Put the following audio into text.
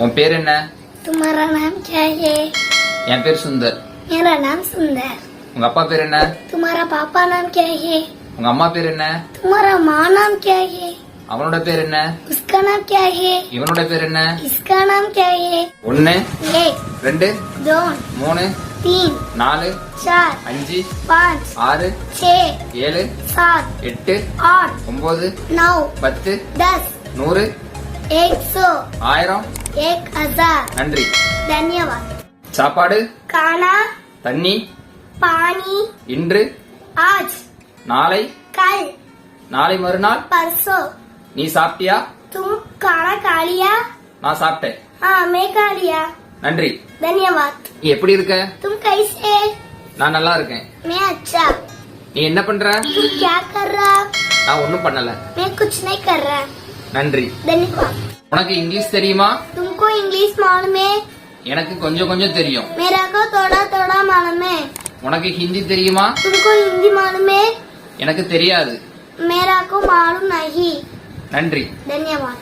உன் பேர் என்ன तुम्हारा नाम क्या है என் பேர் சுந்தர் मेरा नाम सुंदर உங்க அப்பா பேர் என்ன तुम्हारा पापा नाम क्या है உங்க அம்மா பேர் என்ன तुम्हारा माँ नाम क्या है அவனோட பேர் என்ன उसका नाम क्या है இவனோட பேர் என்ன इसका नाम क्या है ஒன்னு एक ரெண்டு दो மூணு तीन நாலு चार அஞ்சு पाँच ஆறு छः ஏழு सात எட்டு आठ ஒன்பது नौ பத்து दस நூறு एक सौ ஆயிரம் एक हजार நன்றி धन्यवाद சாப்பாடு खाना தண்ணி पानी இன்று आज நாளை कल நாளை மறுநாள் परसों நீ சாப்பிட்டியா तुम खाना खा लिया நான் சாப்பிட்டேன் हाँ मैं खा लिया நன்றி धन्यवाद நீ எப்படி இருக்க तुम कैसे நான் நல்லா இருக்கேன் मैं अच्छा நீ என்ன பண்ற तू क्या कर रहा நான் ஒன்னும் பண்ணல मैं कुछ नहीं कर रहा நன்றி धन्यवाद உனக்கு இங்கிலீஷ் தெரியுமா तुमको इंग्लिश मालूम है எனக்கு கொஞ்சம் கொஞ்சம் தெரியும் मेरा को थोड़ा थोड़ा मालूम है உனக்கு ஹிந்தி தெரியுமா तुमको हिंदी मालूम है எனக்கு தெரியாது मेरा को मालूम नहीं நன்றி धन्यवाद